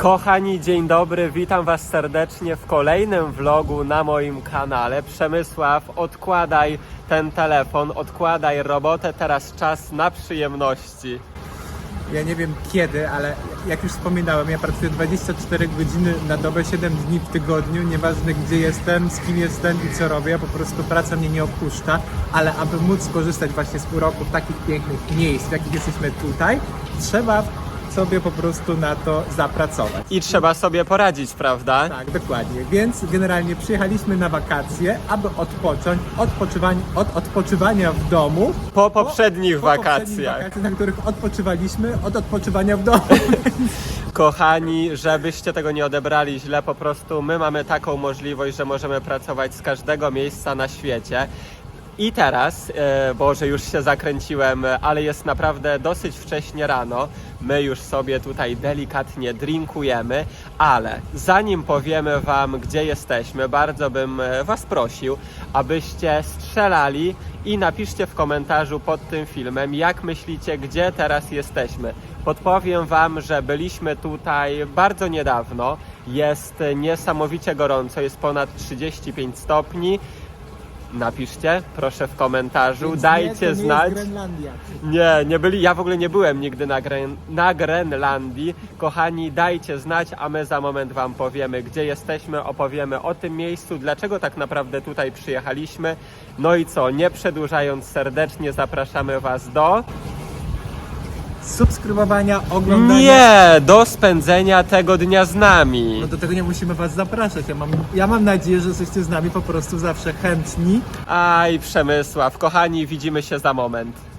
Kochani, dzień dobry, witam Was serdecznie w kolejnym vlogu na moim kanale. Przemysław, odkładaj ten telefon, odkładaj robotę, teraz czas na przyjemności. Ja nie wiem kiedy, ale jak już wspominałem, ja pracuję 24 godziny na dobę, 7 dni w tygodniu, nieważne gdzie jestem, z kim jestem i co robię, po prostu praca mnie nie opuszcza, ale aby móc skorzystać właśnie z uroków takich pięknych miejsc, w jakich jesteśmy tutaj, trzeba sobie po prostu na to zapracować. I trzeba sobie poradzić, prawda? Tak, dokładnie. Więc generalnie przyjechaliśmy na wakacje, aby odpocząć, odpoczywań, od odpoczywania w domu Po poprzednich po poprzednich wakacjach. wakacjach, na których odpoczywaliśmy, od odpoczywania w domu. Kochani, żebyście tego nie odebrali źle, po prostu my mamy taką możliwość, że możemy pracować z każdego miejsca na świecie. I teraz, e, Boże, już się zakręciłem, ale jest naprawdę dosyć wcześnie rano. My już sobie tutaj delikatnie drinkujemy, ale zanim powiemy Wam, gdzie jesteśmy, bardzo bym e, Was prosił, abyście strzelali i napiszcie w komentarzu pod tym filmem, jak myślicie, gdzie teraz jesteśmy. Podpowiem Wam, że byliśmy tutaj bardzo niedawno. Jest niesamowicie gorąco, jest ponad 35 stopni. Napiszcie, proszę w komentarzu, Więc dajcie nie, to nie jest znać. Grenlandia. Nie, nie byli. Ja w ogóle nie byłem nigdy na, Gren, na Grenlandii. Kochani, dajcie znać, a my za moment Wam powiemy, gdzie jesteśmy, opowiemy o tym miejscu, dlaczego tak naprawdę tutaj przyjechaliśmy. No i co, nie przedłużając, serdecznie zapraszamy Was do. Subskrybowania, oglądania. Nie, do spędzenia tego dnia z nami. No do tego nie musimy was zapraszać. Ja mam, ja mam nadzieję, że jesteście z nami po prostu zawsze chętni. Aj, Przemysław, kochani, widzimy się za moment.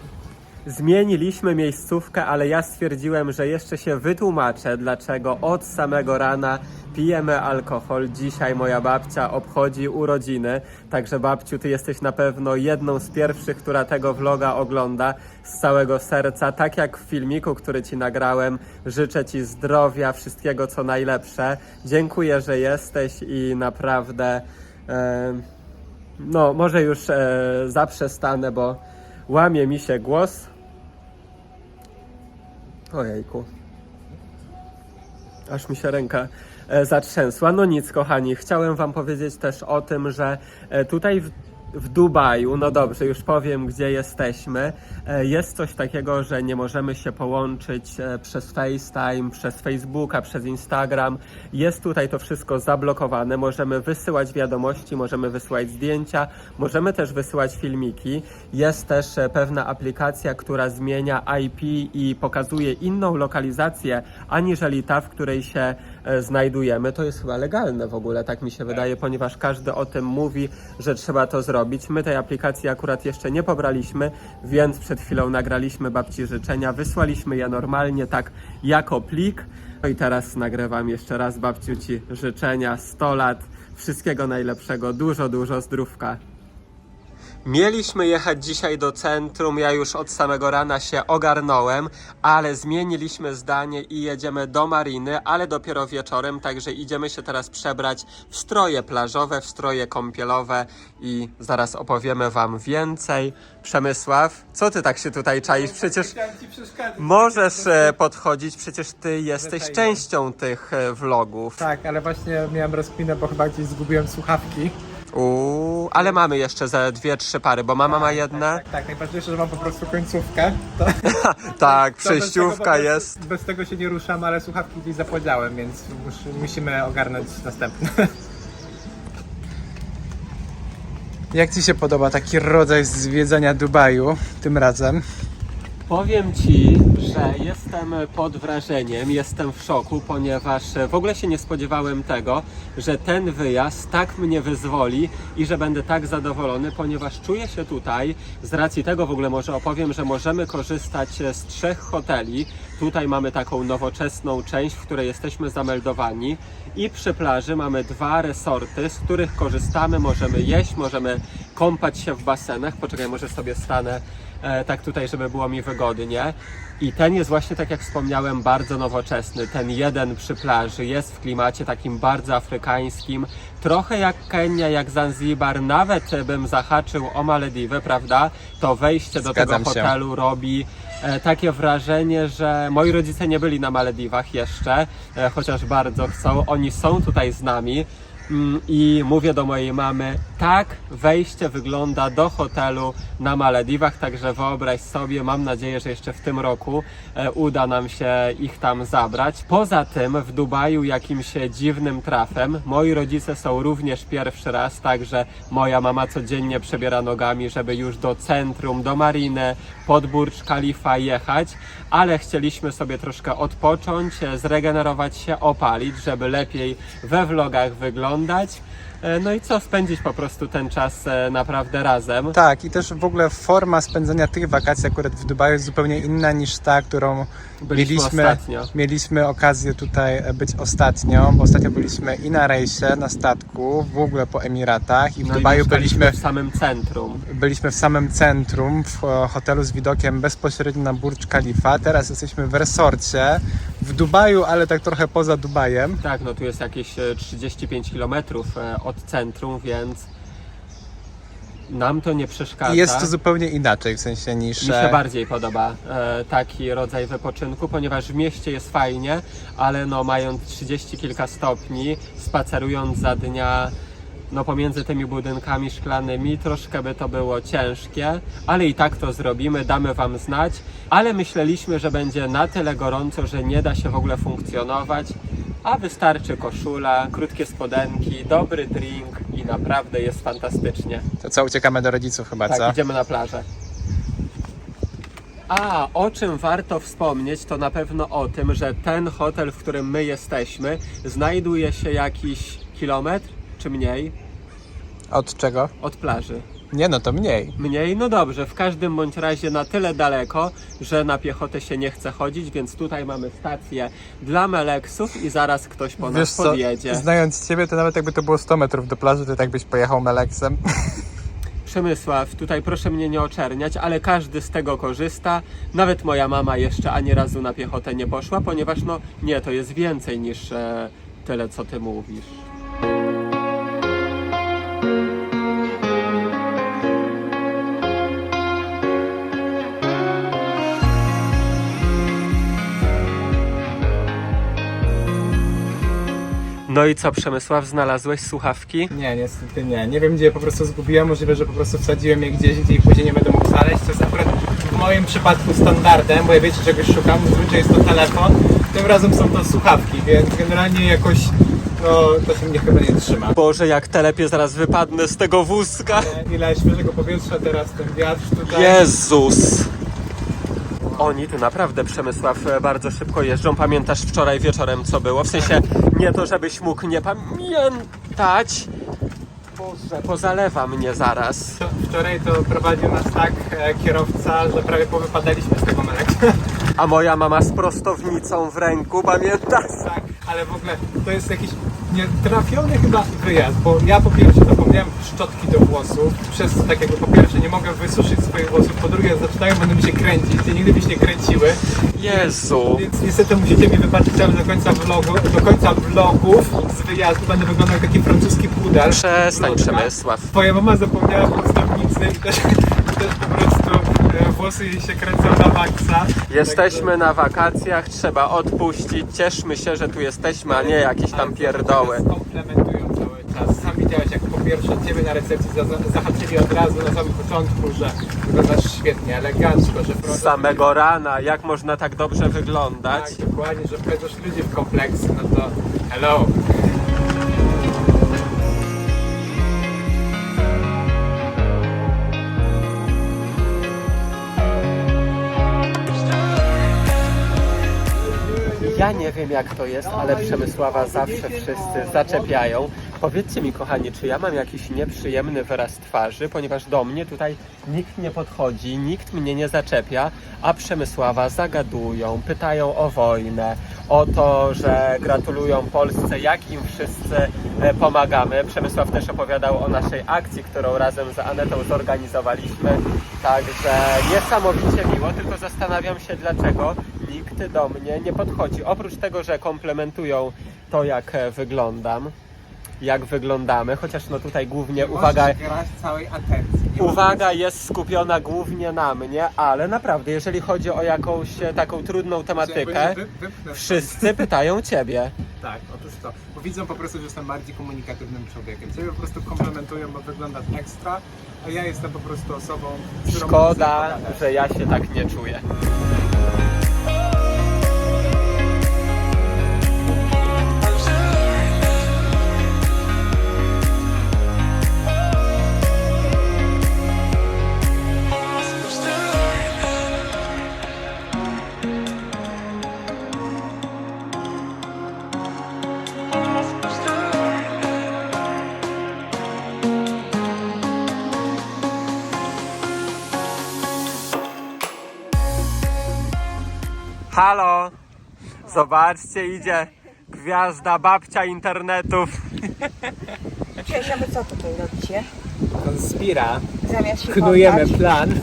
Zmieniliśmy miejscówkę, ale ja stwierdziłem, że jeszcze się wytłumaczę, dlaczego od samego rana pijemy alkohol. Dzisiaj moja babcia obchodzi urodziny, także babciu, ty jesteś na pewno jedną z pierwszych, która tego vloga ogląda z całego serca. Tak jak w filmiku, który ci nagrałem, życzę ci zdrowia, wszystkiego co najlepsze. Dziękuję, że jesteś i naprawdę. em, no, może już e, zaprzestanę, bo łamie mi się głos. Ojejku. Aż mi się ręka e, zatrzęsła. No nic, kochani, chciałem Wam powiedzieć też o tym, że e, tutaj w, w Dubaju, no dobrze, już powiem, gdzie jesteśmy, e, jest coś takiego, że nie możemy się połączyć e, przez FaceTime, przez Facebooka, przez Instagram. Jest tutaj to wszystko zablokowane. Możemy wysyłać wiadomości, możemy wysyłać zdjęcia, możemy też wysyłać filmiki. Jest też e, pewna aplikacja, która zmienia IP i pokazuje inną lokalizację, aniżeli ta, w której się znajdujemy. To jest chyba legalne w ogóle, tak mi się wydaje, ponieważ każdy o tym mówi, że trzeba to zrobić. My tej aplikacji akurat jeszcze nie pobraliśmy, więc przed chwilą nagraliśmy babci życzenia, wysłaliśmy je normalnie, tak jako plik. No i teraz nagrywam jeszcze raz babciu Ci życzenia 100 lat, wszystkiego najlepszego, dużo, dużo zdrówka. Mieliśmy jechać dzisiaj do centrum, ja już od samego rana się ogarnąłem, ale zmieniliśmy zdanie i jedziemy do mariny, ale dopiero wieczorem, także idziemy się teraz przebrać w stroje plażowe, w stroje kąpielowe i zaraz opowiemy Wam więcej. Przemysław, co Ty tak się tutaj czaisz? Przecież możesz e, podchodzić, przecież Ty jesteś częścią tych e, vlogów. Tak, ale właśnie miałem rozkminę, bo chyba gdzieś zgubiłem słuchawki. Uuu, ale mamy jeszcze ze dwie, trzy pary, bo mama ma jedne. Tak, tak, najważniejsze, że mam po prostu końcówkę. To, Tak, to bez tego po przejściówka prostu- jest. Bez tego się nie ruszam, ale słuchawki gdzieś zapodziałem, więc mus, musimy ogarnąć następne. Jak Ci się podoba taki rodzaj zwiedzania Dubaju tym razem? Powiem Ci, że jestem pod wrażeniem, jestem w szoku, ponieważ w ogóle się nie spodziewałem tego, że ten wyjazd tak mnie wyzwoli i że będę tak zadowolony, ponieważ czuję się tutaj, z racji tego w ogóle może opowiem, że możemy korzystać z trzech hoteli. Tutaj mamy taką nowoczesną część, w której jesteśmy zameldowani i przy plaży mamy dwa resorty, z których korzystamy, możemy jeść, możemy kąpać się w basenach. Poczekaj, może sobie stanę tak tutaj, żeby było mi wygodnie. I ten jest właśnie tak jak wspomniałem, bardzo nowoczesny. Ten jeden przy plaży jest w klimacie takim bardzo afrykańskim, trochę jak Kenia, jak Zanzibar, nawet bym zahaczył o Malediwy, prawda? To wejście do Zgadzam tego się. hotelu robi e, takie wrażenie, że moi rodzice nie byli na Malediwach jeszcze, e, chociaż bardzo chcą. Oni są tutaj z nami. Mm, I mówię do mojej mamy, tak wejście wygląda do hotelu na Malediwach, także wyobraź sobie, mam nadzieję, że jeszcze w tym roku e, uda nam się ich tam zabrać. Poza tym w Dubaju jakimś dziwnym trafem, moi rodzice są również pierwszy raz, także moja mama codziennie przebiera nogami, żeby już do centrum, do mariny, pod Burj Khalifa jechać, ale chcieliśmy sobie troszkę odpocząć, e, zregenerować się, opalić, żeby lepiej we vlogach wyglądać. E, No i co, spędzić po prostu ten czas e, naprawdę razem. Tak, i też w ogóle forma spędzenia tych wakacji akurat w Dubaju jest zupełnie inna niż ta, którą Byliśmy mieliśmy, ostatnio. mieliśmy okazję tutaj być ostatnio, bo ostatnio byliśmy i na rejsie, na statku, w ogóle po Emiratach i w No i Dubaju mieszkaliśmy byliśmy, w samym centrum. byliśmy w samym centrum, w e, hotelu z widokiem bezpośrednio na Burj Khalifa. Teraz jesteśmy w resorcie w Dubaju, ale tak trochę poza Dubajem. Tak, no tu jest jakieś e, 35 km od centrum, więc nam to nie przeszkadza. I jest to zupełnie inaczej, w sensie niż... Mi się e, bardziej podoba e, taki rodzaj wypoczynku, ponieważ w mieście jest fajnie, ale no mając 30 kilka stopni, spacerując za dnia no pomiędzy tymi budynkami szklanymi, troszkę by to było ciężkie, ale i tak to zrobimy, damy Wam znać, ale myśleliśmy, że będzie na tyle gorąco, że nie da się w ogóle funkcjonować, a wystarczy koszula, krótkie spodenki, dobry drink i naprawdę jest fantastycznie. To co, uciekamy do rodziców chyba, Tak, co? idziemy na plażę. A, o czym warto wspomnieć, to na pewno o tym, że ten hotel, w którym my jesteśmy, znajduje się jakiś kilometr czy mniej Od czego? od plaży. Nie no, to mniej. Mniej? No dobrze, w każdym bądź razie na tyle daleko, że na piechotę się nie chce chodzić, więc tutaj mamy stację dla meleksów i zaraz ktoś po Wiesz nas co, podjedzie. znając Ciebie, to nawet jakby to było 100 metrów do plaży, to tak byś pojechał Meleksem. Przemysław, tutaj proszę mnie nie oczerniać, ale każdy z tego korzysta. Nawet moja mama jeszcze ani razu na piechotę nie poszła, ponieważ no nie, to jest więcej niż e, tyle, co ty mówisz. No i co, Przemysław, znalazłeś słuchawki? Nie, niestety nie. Nie wiem, gdzie je po prostu zgubiłem. Możliwe, że po prostu wsadziłem je gdzieś, gdzie ich później nie będę mógł znaleźć. To jest akurat w moim przypadku standardem, bo ja wiecie, czegoś szukam. Zazwyczaj jest to telefon. Tym razem są to słuchawki, więc generalnie jakoś, no, to się mnie chyba nie trzyma. Boże, jak telepie, zaraz wypadnę z tego wózka. Ile świeżego powietrza teraz, ten wiatr tutaj. Jezus! Oni tu naprawdę, Przemysław, bardzo szybko jeżdżą. Pamiętasz wczoraj wieczorem, co było? W sensie, nie to, żebyś mógł nie pamiętać. Boże, pozalewa mnie zaraz. Wczoraj to prowadził nas tak e, kierowca, że prawie powypadaliśmy z tego Meleksa. A moja mama z prostownicą w ręku, pamiętasz? Tak, ale w ogóle to jest jakiś nietrafiony chyba wyjazd, bo ja po pierwsze zapomniałem szczotki do włosów, przez co tak jakby po pierwsze nie mogę wysuszyć swoich włosów, po drugie zaczynają one mi się kręcić, te nigdy mi się nie kręciły, Jezu! więc niestety musicie mi wybaczyć, ale do końca vlogu, do końca vlogów z wyjazdu będę wyglądał jak taki francuski pudel. Przestań, Brudka. Przemysław. Twoja mama zapomniała prostownicy i też, i też po prostu włosy jej się kręcą na maksa. Jesteśmy na wakacjach, trzeba odpuścić. Cieszmy się, że tu jesteśmy, a nie jakieś tam pierdoły. Komplementują cały czas. Sam widziałeś, jak po pierwsze ciebie na recepcji za- zahaczyli od razu na samym początku, że wyglądasz świetnie, elegancko, że Z samego rana, jak można tak dobrze wyglądać? Tak, dokładnie, że wpędzasz ludzi w kompleksy, no to hello. Ja nie wiem jak to jest, ale Przemysława zawsze wszyscy zaczepiają. Powiedzcie mi, kochani, czy ja mam jakiś nieprzyjemny wyraz twarzy, ponieważ do mnie tutaj nikt nie podchodzi, nikt mnie nie zaczepia, a Przemysława zagadują, pytają o wojnę, o to, że gratulują Polsce, jak im wszyscy e, pomagamy. Przemysław też opowiadał o naszej akcji, którą razem z Anetą zorganizowaliśmy. Także niesamowicie miło, tylko zastanawiam się, dlaczego nikt do mnie nie podchodzi. Oprócz tego, że komplementują to, jak e, wyglądam, jak wyglądamy, chociaż no tutaj głównie uwaga, grać całej atencji. Nie uwaga jest skupiona głównie na mnie, ale naprawdę, jeżeli chodzi o jakąś e, taką trudną tematykę, jakby wy- wypchnę wszyscy pytają ciebie. Tak, otóż to. Bo widzą po prostu, że jestem bardziej komunikatywnym człowiekiem. Ciebie po prostu komplementują, bo wyglądasz ekstra, a ja jestem po prostu osobą, z którą Szkoda, pogadać. że ja się tak nie czuję. Zobaczcie, idzie gwiazda, babcia internetów. Cześć, a wy co tutaj robicie? Konspira. Zamiast się Knujemy poddać? plan.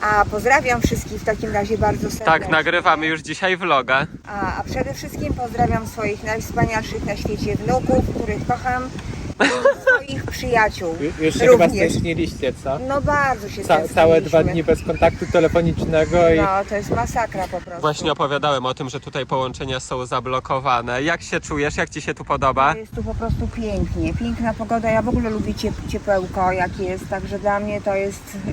A pozdrawiam wszystkich w takim razie bardzo serdecznie. Tak, nagrywamy już dzisiaj vloga. A, a przede wszystkim pozdrawiam swoich najwspanialszych na świecie wnuków, których kocham, swoich przyjaciół. Już się chyba również. stęskniliście, co? No bardzo się Ca- całe dwa dni bez kontaktu telefonicznego i No, to jest masakra po prostu. Właśnie opowiadałem o tym, że tutaj połączenia są zablokowane. Jak się czujesz? Jak ci się tu podoba? Jest tu po prostu pięknie, piękna pogoda. Ja w ogóle lubię ciep- ciepełko, jak jest, także dla mnie to jest yy,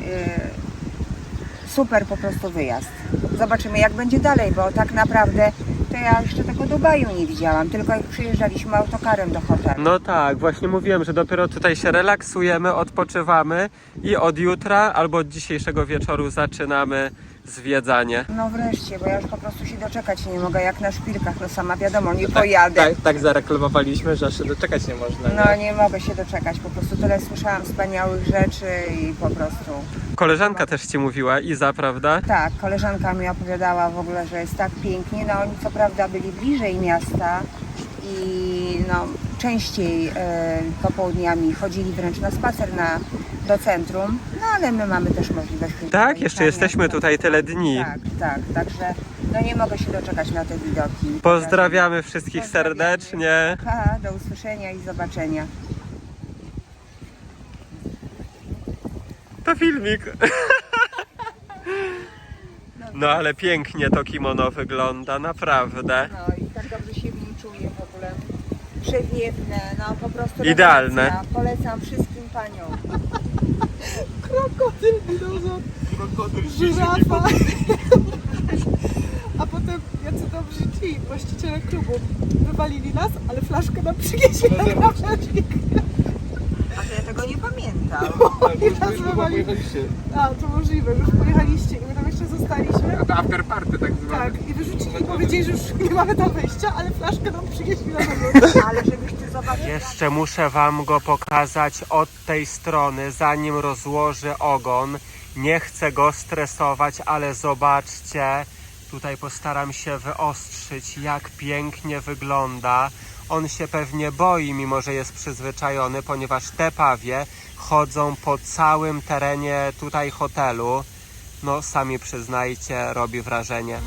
super po prostu wyjazd. Zobaczymy jak będzie dalej, bo tak naprawdę to ja jeszcze tego Dubaju nie widziałam, tylko jak przyjeżdżaliśmy autokarem do hotelu. No tak, właśnie mówiłem, że dopiero tutaj się relaksujemy, odpoczywamy i od jutra albo od dzisiejszego wieczoru zaczynamy zwiedzanie. No wreszcie, bo ja już po prostu się doczekać nie mogę, jak na szpilkach, no sama wiadomo, nie pojadę. tak, tak zareklamowaliśmy, że aż się doczekać nie można. No nie mogę się doczekać, po prostu tyle słyszałam wspaniałych rzeczy i po prostu... Koleżanka też ci mówiła, Iza, prawda? Tak, koleżanka mi opowiadała w ogóle, że jest tak pięknie. No oni co prawda byli bliżej miasta i no, częściej e, popołudniami chodzili wręcz na spacer na, do centrum, no ale my mamy też możliwość... Tak, jeszcze jesteśmy tutaj tyle dni. Tak, tak, także no nie mogę się doczekać na te widoki. Pozdrawiamy wszystkich Pozdrawiamy. serdecznie. Pa, do usłyszenia i zobaczenia. To filmik. No ale pięknie to kimono wygląda, naprawdę. No i tak dobrze się w nim czuję w ogóle. Przewiewne, no po prostu Idealne. rewelacja. Polecam wszystkim paniom. krokodyl, dinozaur, żyrafa. A potem jacy dobrzy ci, właściciele klubu, wywalili nas, ale flaszkę nam przynieśli na krawężnik. A to ja tego nie pamiętam. I nas wywalili. A, to możliwe, że już pojechaliście i my tam jeszcze zostaliśmy. To after party tak zwane. Tak, i powiedzieli, że już nie mamy tam wyjścia, ale flaszkę nam przynieśli na zewnątrz. Ale żebyś ty zobaczył. Jeszcze muszę wam go pokazać od tej strony, zanim rozłoży ogon. Nie chcę go stresować, ale zobaczcie. Tutaj postaram się wyostrzyć, jak pięknie wygląda. On się pewnie boi, mimo że jest przyzwyczajony, ponieważ te pawie chodzą po całym terenie tutaj hotelu. No, sami przyznajcie, robi wrażenie.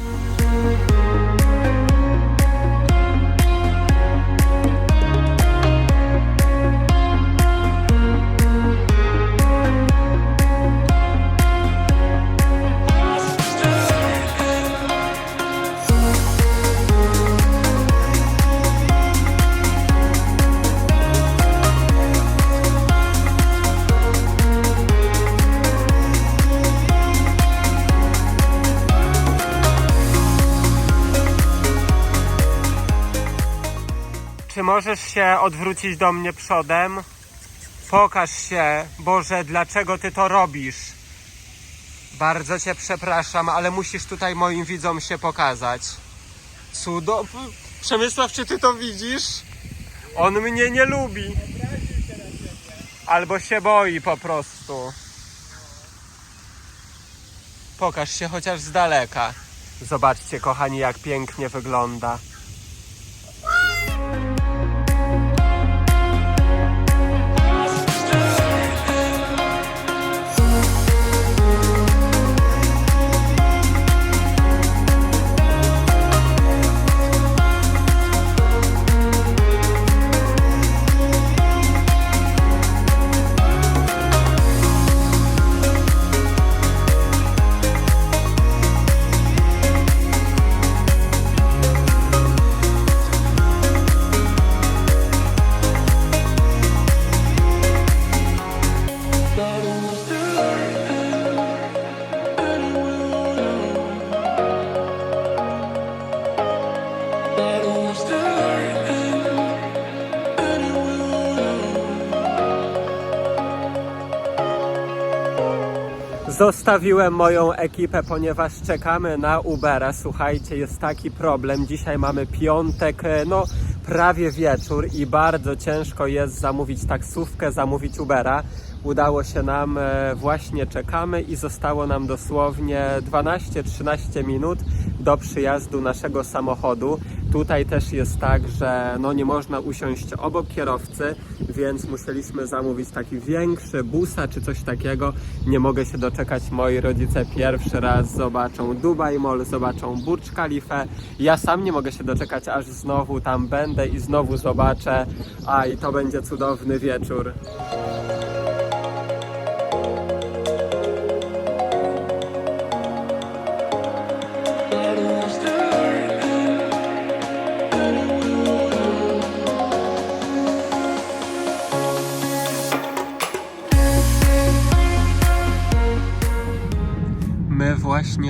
Możesz się odwrócić do mnie przodem? Pokaż się, Boże, dlaczego ty to robisz? Bardzo cię przepraszam, ale musisz tutaj moim widzom się pokazać. Cudo. Przemysław, czy ty to widzisz? On mnie nie lubi. Albo się boi po prostu. Pokaż się chociaż z daleka. Zobaczcie, kochani, jak pięknie wygląda. Zostawiłem moją ekipę, ponieważ czekamy na Ubera. Słuchajcie, jest taki problem. Dzisiaj mamy piątek, e, no prawie wieczór i bardzo ciężko jest zamówić taksówkę, zamówić Ubera. Udało się nam, e, właśnie czekamy i zostało nam dosłownie 12-13 minut do przyjazdu naszego samochodu. Tutaj też jest tak, że no nie można usiąść obok kierowcy, więc musieliśmy zamówić taki większy busa czy coś takiego. Nie mogę się doczekać. Moi rodzice pierwszy raz zobaczą Dubai Mall, zobaczą Burj Khalifę. Ja sam nie mogę się doczekać, aż znowu tam będę i znowu zobaczę. A i to będzie cudowny wieczór.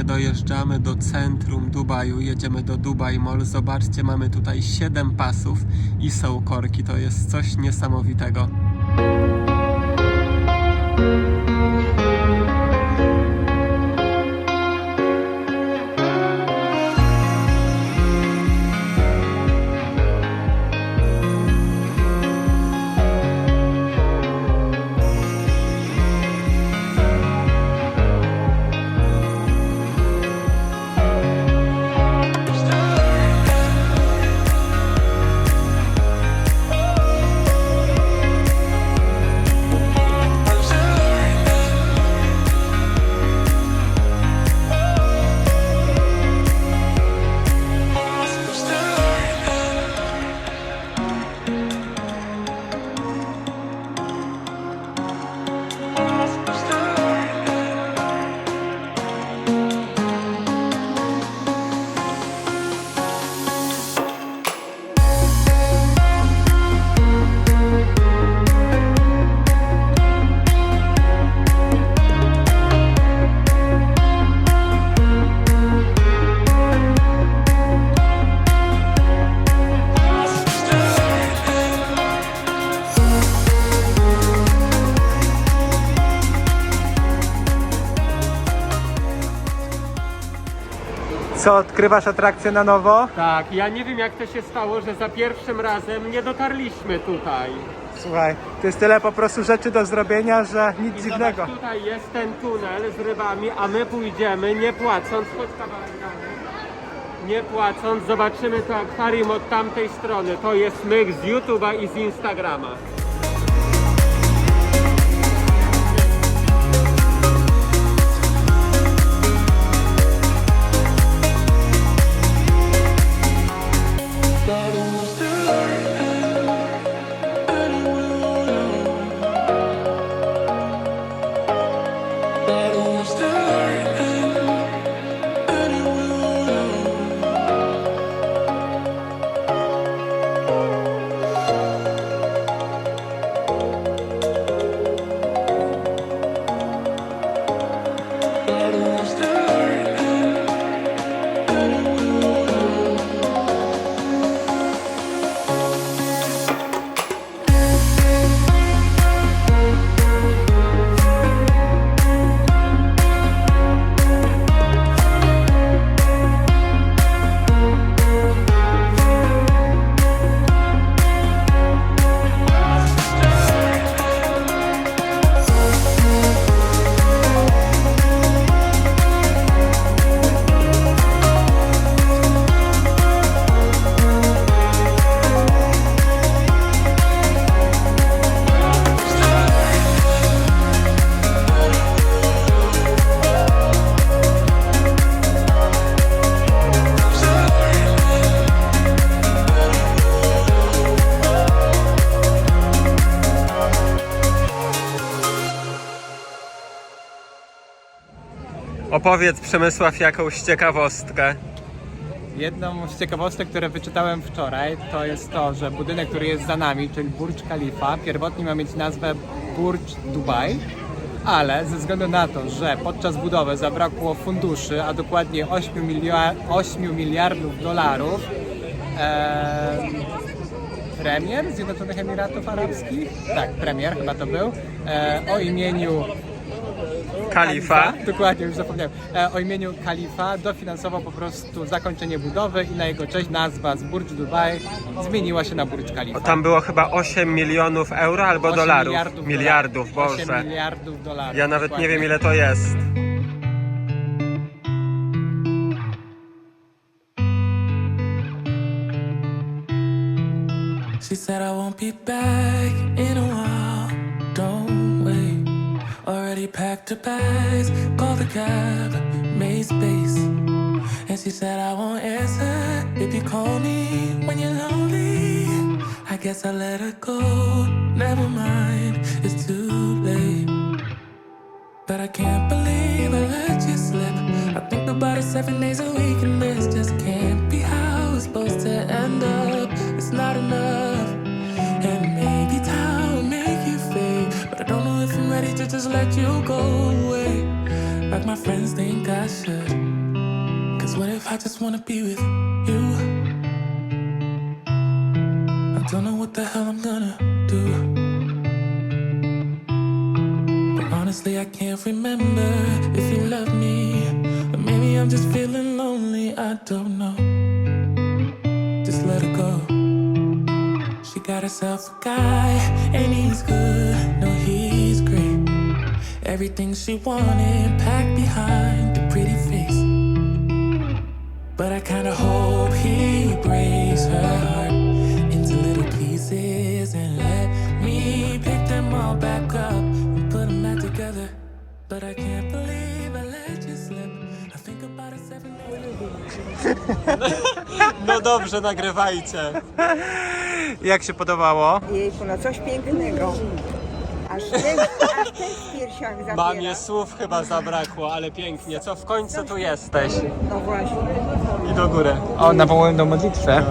Dojeżdżamy do centrum Dubaju, jedziemy do Dubai Mall. Zobaczcie, mamy tutaj 7 pasów i są korki. To jest coś niesamowitego. Co, odkrywasz atrakcję na nowo? Tak, ja nie wiem jak to się stało, że za pierwszym razem nie dotarliśmy tutaj. Słuchaj, to jest tyle po prostu rzeczy do zrobienia, że nic I dziwnego. zobacz, tutaj jest ten tunel z rybami, a my pójdziemy nie płacąc, chodź kawałek dalej. nie płacąc, zobaczymy to akwarium od tamtej strony. To jest myk z YouTube'a i z Instagrama. Opowiedz Przemysław jakąś ciekawostkę. Jedną z ciekawostek, które wyczytałem wczoraj, to jest to, że budynek, który jest za nami, czyli Burj Khalifa, pierwotnie ma mieć nazwę Burj Dubai, ale ze względu na to, że podczas budowy zabrakło funduszy, a dokładnie 8, miliard, 8 miliardów dolarów, em, premier Zjednoczonych Emiratów Arabskich, tak, premier chyba to był, e, o imieniu Kalifa. Dokładnie, już zapomniałem. E, o imieniu Kalifa dofinansował po prostu zakończenie budowy i na jego cześć nazwa z Burj Dubai zmieniła się na Burj Khalifa. Tam było chyba 8 milionów euro albo 8 dolarów. Miliardów, Miliardów, dolarów. Boże. 8 miliardów dolarów. Ja nawet nie dokładnie. wiem ile to jest. She said I won't be back in a while. Packed her bags, called the cab, made space. And she said I won't answer if you call me when you're lonely. I guess I let her go. Never mind, it's too late. But I can't believe I let you slip. I think about it seven days a week, and this just can't be how it's supposed to to just let you go away, like my friends think I should. Cause what if I just wanna be with you? I don't know what the hell I'm gonna do. But honestly, I can't remember if you love me. Or maybe I'm just feeling lonely, I don't know. Just let her go. She got herself a guy, and he's good. No, he's. Everything she wanted packed behind the pretty face. But I kinda hope he breaks her heart into little pieces and let me pick them all back up and put them back together. But I can't believe I let you slip. I think about it seven days. No dobrze, nagrywajcie. Jak się podobało? Jejku, no coś pięknego. Aż ten, w piersiach zabiera. Mamie słów chyba zabrakło, ale pięknie. Co w końcu tu jesteś? No właśnie. I do góry. O, nawołałem do modlitwy. Tak.